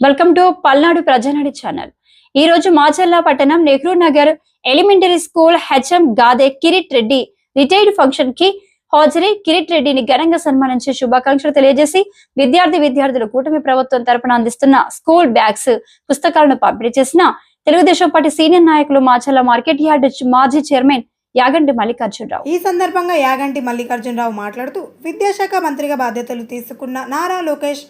Welcome to Palnadu Prajanadi channel. ఈ రోజు మాచర్ల పట్టణం Nehru Nagar elementary school HM Gade Kireet Reddy retired ఫంక్షన్కి హాజరై కిరీట్ రెడ్డిని ఘనంగా సన్మానించి శుభాకాంక్షలు తెలియజేసి విద్యార్థి విద్యార్థులు కూటమి ప్రభుత్వం తరపున అందిస్తున్న స్కూల్ బ్యాగ్స్ పుస్తకాలను పంపిణీ చేసిన తెలుగుదేశం పార్టీ సీనియర్ నాయకులు మాచర్ల మార్కెట్ యార్డ్ మాజీ చైర్మన్ యాగంటి మల్లికార్జునరావు. ఈ సందర్భంగా యాగంటి మల్లికార్జునరావు మాట్లాడుతూ విద్యాశాఖ మంత్రిగా బాధ్యతలు తీసుకున్న నారా లోకేష్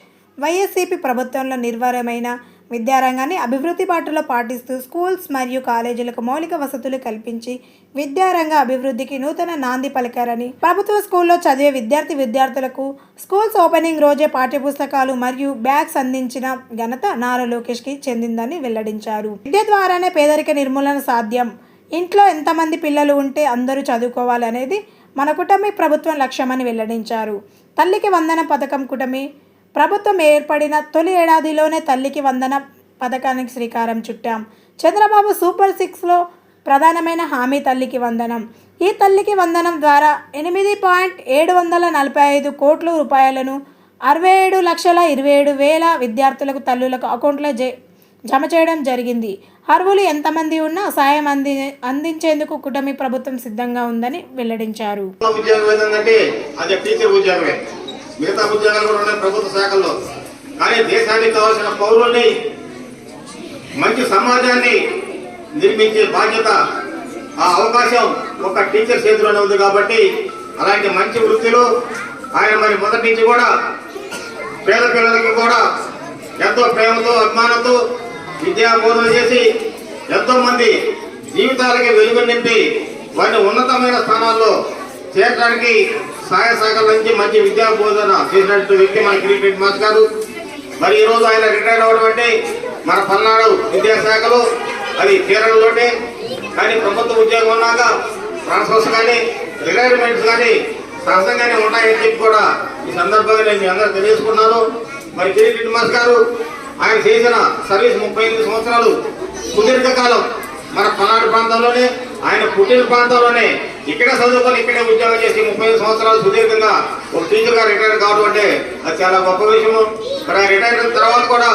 వైఎస్సీపీ ప్రభుత్వంలో నిర్వరమైన విద్యారంగాన్ని అభివృద్ధి బాటలో పాటిస్తూ స్కూల్స్ మరియు కాలేజీలకు మౌలిక వసతులు కల్పించి విద్యారంగ అభివృద్ధికి నూతన నాంది పలికారని ప్రభుత్వ స్కూల్లో చదివే విద్యార్థి విద్యార్థులకు స్కూల్స్ ఓపెనింగ్ రోజే పాఠ్యపుస్తకాలు మరియు బ్యాగ్స్ అందించిన ఘనత నారా లోకేష్కి చెందిందని వెల్లడించారు. విద్య ద్వారానే పేదరిక నిర్మూలన సాధ్యం. ఇంట్లో ఎంతమంది పిల్లలు ఉంటే అందరూ చదువుకోవాలనేది మన కుటమి ప్రభుత్వం లక్ష్యమని వెల్లడించారు. తల్లికి వందన పథకం కుటమి ప్రభుత్వం ఏర్పడిన తొలి ఏడాదిలోనే తల్లికి వందన పథకానికి శ్రీకారం చుట్టాం. చంద్రబాబు సూపర్ సిక్స్లో ప్రధానమైన హామీ తల్లికి వందనం. ఈ తల్లికి వందనం ద్వారా ఎనిమిది పాయింట్ ఏడు వందల నలభై ఐదు కోట్ల రూపాయలను అరవై ఏడు లక్షల ఇరవై ఏడు వేల విద్యార్థులకు తల్లులకు అకౌంట్లో జే జమ చేయడం జరిగింది. అర్హులు ఎంతమంది ఉన్నా సాయం అంది అందించేందుకు కుటమి ప్రభుత్వం సిద్ధంగా ఉందని వెల్లడించారు. ఉద్యోగం మిగతా ఉద్యోగాలు కూడా ఉన్నాయి ప్రభుత్వ శాఖల్లో. కానీ దేశానికి కావాల్సిన పౌరుల్ని మంచి సమాజాన్ని నిర్మించే బాధ్యత ఆ అవకాశం ఒక టీచర్ చేతిలోనే ఉంది కాబట్టి అలాంటి మంచి వృత్తిలో ఆయన మరి మొదటి నుంచి కూడా పేద పిల్లలకి కూడా ఎంతో ప్రేమతో అభిమానంతో విద్యా బోధన చేసి ఎంతో మంది జీవితాలకి వెలుగు నింపి వారిని ఉన్నతమైన స్థానాల్లో చేరడానికి సహాయ శాఖల నుంచి మంచి విద్యా బోధన చేసినట్టు వ్యక్తి మన క్రికెట్ మాస్ గారు. మరి ఈరోజు ఆయన రిటైర్ అవ్వడం అంటే మన పల్నాడు విద్యాశాఖలో అది కేరళలోనే కానీ ప్రభుత్వ ఉద్యోగం ఉన్నాక ట్రాన్స్ఫర్స్ కానీ రిటైర్మెంట్స్ కానీ సహజంగానే ఉంటాయని చెప్పి కూడా ఈ సందర్భంగా నేను మీ అందరూ తెలియజేసుకున్నాను మరి కిరీట్ మాస్ గారు ఆయన చేసిన సర్వీస్ ముప్పై ఎనిమిది సంవత్సరాలు సుదీర్ఘకాలం మన పల్నాడు ప్రాంతంలోనే ఆయన పుట్టిన ప్రాంతంలోనే ఇక్కడ చదువుకొని ఇక్కడే ఉద్యోగం చేసి ముప్పై సంవత్సరాలు సుదీర్ఘంగా ఒక టీచర్గా రిటైర్ కావడం అంటే అది చాలా గొప్ప విషయము. మరి రిటైర్ అయిన తర్వాత కూడా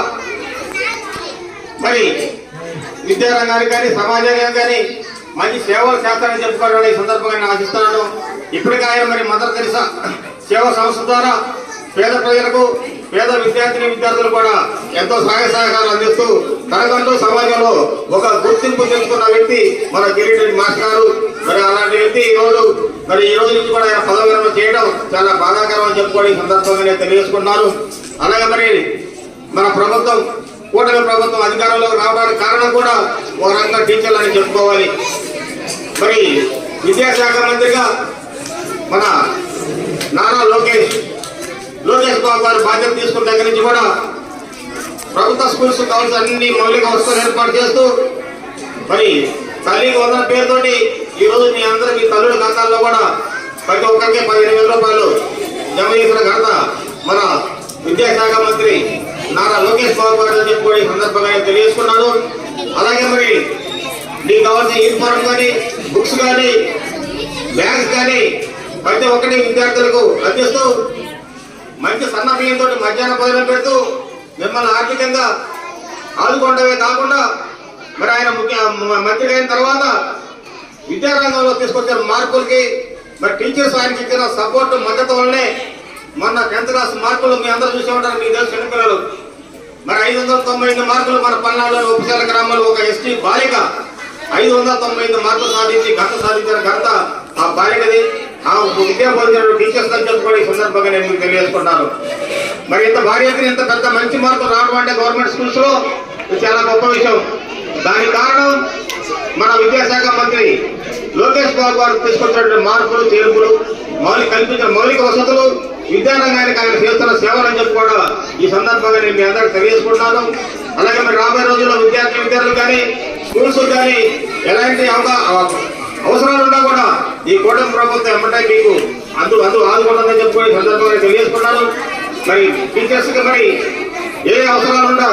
మరి విద్యారంగానికి కానీ సమాజానికి కానీ మంచి సేవలు చేస్తారని చెప్పుకోవడం ఈ సందర్భంగా నేను ఆశిస్తున్నాను. ఇప్పటికే ఆయన మరి మదర్ తెరిసా సేవా సంస్థ ద్వారా పేద ప్రజలకు పేద విద్యార్థిని విద్యార్థులు కూడా ఎంతో సహాయ సహకారాలు అందిస్తూ తనకంటూ సమాజంలో ఒక గుర్తింపు తెచ్చుకున్న వ్యక్తి మన కిరీటి మాట్లాడారు గారు. మరి అలాంటి వ్యక్తి ఈ రోజు మరి ఈ రోజు నుంచి కూడా ఆయన పదవి విరమణ చేయడం చాలా బాధాకరం అని చెప్పుకోవడం ఈ సందర్భంగా నేను తెలియజేసుకున్నాను అలాగే మరి మన ప్రభుత్వం కూటమి ప్రభుత్వం అధికారంలోకి రావడానికి కారణం కూడా ఒక రకంగా టీచర్లు అని చెప్పుకోవాలి. మరి విద్యాశాఖ మంత్రిగా మన నారా లోకేష్ లోకేష్ బాబు గారు బాధ్యత తీసుకున్న దగ్గర నుంచి కూడా ప్రభుత్వ స్కూల్స్ కావాల్సిన అన్ని మౌలిక వసతులు ఏర్పాటు చేస్తూ మరి తల్లికి వందల పేరుతోటి ఈ రోజు మీ అందరూ మీ తల్లుల ఖాతాల్లో కూడా ప్రతి ఒక్కరికి పదిహేను వేల రూపాయలు జమ చేసిన ఘనత మన విద్యాశాఖ మంత్రి నారా లోకేష్ బాబు గారు అని చెప్పి కూడా ఈ సందర్భంగా తెలియజేసుకున్నాను. అలాగే మరి మీకు కావాల్సిన యూనిఫారం కానీ బుక్స్ కానీ బ్యాగ్స్ కానీ ప్రతి ఒక్కటి విద్యార్థులకు అందిస్తూ మంచి సన్న బియ్యంతో మధ్యాహ్న భోజనం పెడుతూ మిమ్మల్ని ఆర్థికంగా ఆదుకోవడమే కాకుండా మరి ఆయన ముఖ్య మ- మంత్రి అయిన తర్వాత విద్యారంగంలో తీసుకొచ్చిన మార్పులకి మరి టీచర్స్ ఆయనకి ఇచ్చిన సపోర్ట్ మద్దతు వల్లనే మొన్న టెన్త్ క్లాస్ మార్కులు మీ అందరూ చూసే ఉంటారు మీకు తెలుసు చిన్నపిల్లలు. మరి ఐదు వందల తొంభై ఎనిమిది మార్కులు మన పల్నాడులో ఉపశాల గ్రామంలో ఒక ఎస్టీ బాలిక ఐదు వందల తొంభై ఎనిమిది మార్కులు సాధించి ఘనత సాధించిన ఘనత ఆ బాలికది. ఆ విద్యా పొందిన టీచర్స్ అని చెప్పుకోవడం ఈ సందర్భంగా నేను మీకు తెలియజేసుకుంటాను మరి ఇంత భారీ ఎత్తున ఇంత పెద్ద మంచి మార్కులు రావడం అంటే గవర్నమెంట్ స్కూల్స్లో చాలా గొప్ప విషయం. దానికి కారణం మన విద్యాశాఖ మంత్రి లోకేష్ బాబు గారు తీసుకొచ్చినటువంటి మార్పులు చేర్పులు మౌలిక కల్పించిన మౌలిక వసతులు విద్యారంగానికి ఆయన చేస్తున్న సేవలు అని చెప్పి కూడా ఈ సందర్భంగా నేను మీ అందరికి తెలియజేసుకుంటున్నాను. అలాగే మరి రాబోయే రోజుల్లో విద్యార్థి విద్యార్థులు కానీ స్కూల్స్ కానీ ఎలాంటి అవసరాలు ఉన్నా కూడా ఈ కూటమి ప్రభుత్వం ఎమ్మటే మీకు అందు అందు ఆదుకుంటుందని చెప్పి ఈ సందర్భంగా తెలియజేసుకున్నాను మరి టీచర్స్కి మరి ఏ అవసరాలు ఉన్నా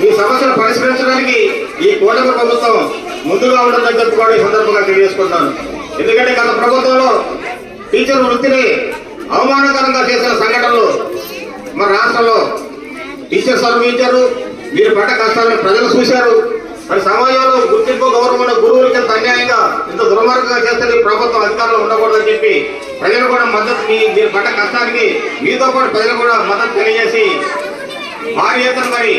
మీ సమస్యను పరిష్కరించడానికి ఈ కూటమి ప్రభుత్వం ముందుగా ఉండడం చెప్పి కూడా ఈ సందర్భంగా తెలియజేసుకుంటున్నాను. ఎందుకంటే గత ప్రభుత్వంలో టీచర్ వృత్తిని అవమానకరంగా చేసిన సంఘటనలు మన రాష్ట్రంలో టీచర్స్ అనుభవించారు. మీరు పడ్డ కష్టాలను ప్రజలు చూశారు. మరి సమాజంలో గుర్తింపు గౌరవమైన ఉన్న గురువులకి ఇంత అన్యాయంగా ఇంత దుర్మార్గంగా చేస్తే ప్రభుత్వం అధికారంలో ఉండకూడదని చెప్పి ప్రజలు కూడా మద్దతు మీరు పడ్డ కష్టానికి మీతో కూడా ప్రజలు కూడా మద్దతు తెలియజేసి భారీ ఎత్తున మరి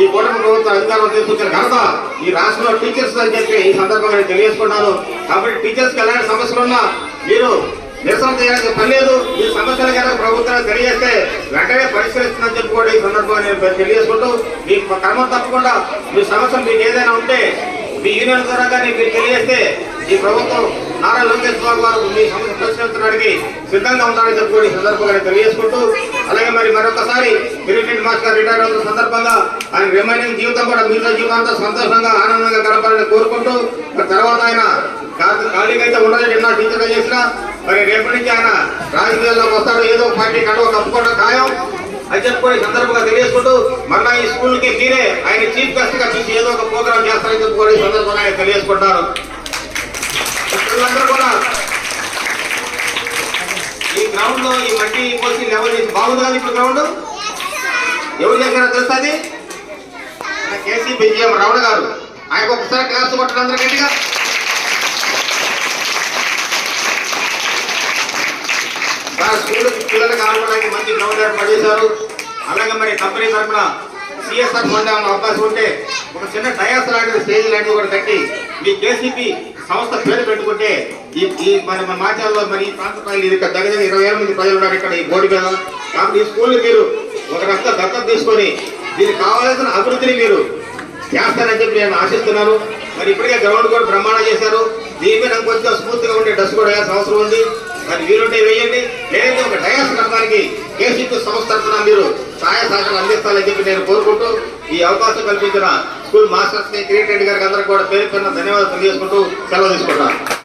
ఈ కూటమి ప్రభుత్వం అధికారంలో తీసుకొచ్చిన ఘనత ఈ రాష్ట్రంలో టీచర్స్ అని చెప్పి ఈ సందర్భంగా నేను తెలియజేసుకున్నాను కాబట్టి టీచర్స్కి ఎలాంటి సమస్యలు ఉన్నా మీరు నిరసన చేయాల్సిన పని లేదు. ఈ సమస్యలు కనుక ప్రభుత్వానికి తెలియజేస్తే వెంటనే పరిష్కరిస్తుందని చెప్పి కూడా ఈ సందర్భంగా నేను తెలియజేసుకుంటూ మీ క్రమం తప్పకుండా మీ సమస్యలు మీకు ఏదైనా ఉంటే మీ యూనియన్ ద్వారా కానీ మీరు తెలియజేస్తే ఈ ప్రభుత్వం నారా లోకేష్ బాబు గారు మీ సమస్య సిద్ధంగా ఉంటారని చెప్పుకొని సందర్భంగా తెలియజేసుకుంటూ అలాగే మరి మరొకసారి క్రికెట్ మాస్టర్ రిటైర్ అవుతున్న సందర్భంగా ఆయన రిమైనింగ్ జీవితం కూడా మిగతా జీవితాంతా సంతోషంగా ఆనందంగా గడపాలని కోరుకుంటూ మరి తర్వాత ఆయన కా- ఖాళీగా అయితే ఉండదని నిన్న టీచర్గా చేసిన మరి రేపటి నుంచి ఆయన రాజకీయాల్లోకి వస్తాడు ఏదో పార్టీ కడవ కప్పుకోవడం ఖాయం. అని చెప్పుకొని సందర్భంగా తెలియజేసుకుంటూ మరలా ఈ స్కూల్కి మీరే ఆయన చీఫ్ గెస్ట్గా చూసి ఏదో ఒక ప్రోగ్రామ్ చేస్తారని చెప్పుకొని సందర్భంగా ఆయన తెలియజేసుకుంటారు. కూడా ఈ గ్రౌండ్లో ఈ మట్టి పోసి లెవెల్ చేసి బాగుంది కదా ఇప్పుడు గ్రౌండ్ ఎవరు చేశారో తెలుస్తుంది కేసీ బిజిఎం రమణ గారు. ఆయనకు ఒకసారి క్లాస్ కొట్టడం అందరూ గట్టిగా. మన స్కూల్ పిల్లలకు ఆడుకోవడానికి మంచి గ్రౌండ్ ఏర్పాటు చేశారు. అలాగే మరి కంపెనీ తరఫున సిఎస్ఆర్ ఫండ్ అవకాశం ఉంటే ఒక చిన్న డయాస్ లాంటిది స్టేజ్ లాంటివి కూడా కట్టి మీ కేసీపీ సంస్థ పేరు పెట్టుకుంటే ఈ ఈ మరి మన మాచాల్లో మరి ఈ ప్రాంత ప్రజలు ఇది దగ్గర ఇరవై వేల మంది ప్రజలు ఉన్నారు ఇక్కడ ఈ బోర్డు మీద. కాబట్టి ఈ స్కూల్ మీరు ఒక రక్త దత్తత తీసుకొని దీనికి కావాల్సిన అభివృద్ధిని మీరు చేస్తారని చెప్పి నేను ఆశిస్తున్నాను. మరి ఇప్పటికే గ్రౌండ్ కూడా బ్రహ్మాండం చేశారు. దీని మీద నాకు కొంచెం స్మూత్గా ఉండే డస్ట్ కూడా వేయాల్సిన అవసరం ఉంది. మరి వీలుంటే వేయండి. లేదంటే ఒక డయాస్ కట్టడానికి కేసీపీ సంస్థ తరఫున మీరు సహాయ సహకారం అందిస్తారని చెప్పి నేను కోరుకుంటూ ఈ అవకాశం కల్పించిన స్కూల్ మాస్టర్స్ని కిరీట్ రెడ్డి గారికి అందరూ కూడా పేరు ధన్యవాదాలు తెలియజేసుకుంటూ సెలవు తీసుకుంటాను